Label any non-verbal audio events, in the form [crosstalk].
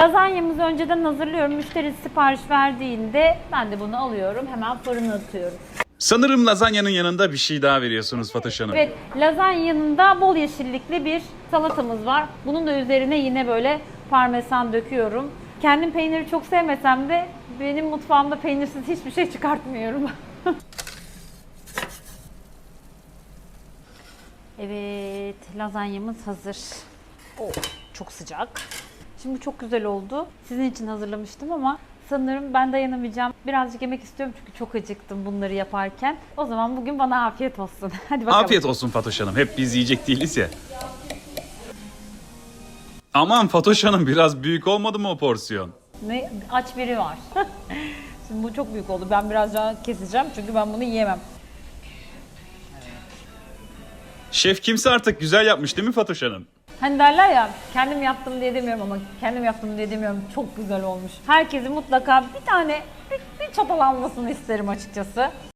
Lazanyamızı önceden hazırlıyorum. Müşteri sipariş verdiğinde ben de bunu alıyorum. Hemen fırına atıyorum. Sanırım lazanyanın yanında bir şey daha veriyorsunuz Fatoş Hanım. Evet, lazanya yanında bol yeşillikli bir salatamız var. Bunun da üzerine yine böyle parmesan döküyorum. Kendim peyniri çok sevmesem de benim mutfağımda peynirsiz hiçbir şey çıkartmıyorum. [laughs] evet, lazanyamız hazır. Oh, çok sıcak. Şimdi bu çok güzel oldu. Sizin için hazırlamıştım ama sanırım ben dayanamayacağım. Birazcık yemek istiyorum çünkü çok acıktım bunları yaparken. O zaman bugün bana afiyet olsun. [laughs] Hadi bakalım. Afiyet olsun Fatoş Hanım. Hep biz yiyecek değiliz ya. Aman Fatoş Hanım biraz büyük olmadı mı o porsiyon? Ne? Aç biri var. [laughs] Şimdi bu çok büyük oldu. Ben biraz daha keseceğim çünkü ben bunu yiyemem. Şef kimse artık güzel yapmış değil mi Fatoş Hanım? Hani derler ya kendim yaptım diye demiyorum ama kendim yaptım diye demiyorum. Çok güzel olmuş. Herkesin mutlaka bir tane bir, bir çatal almasını isterim açıkçası.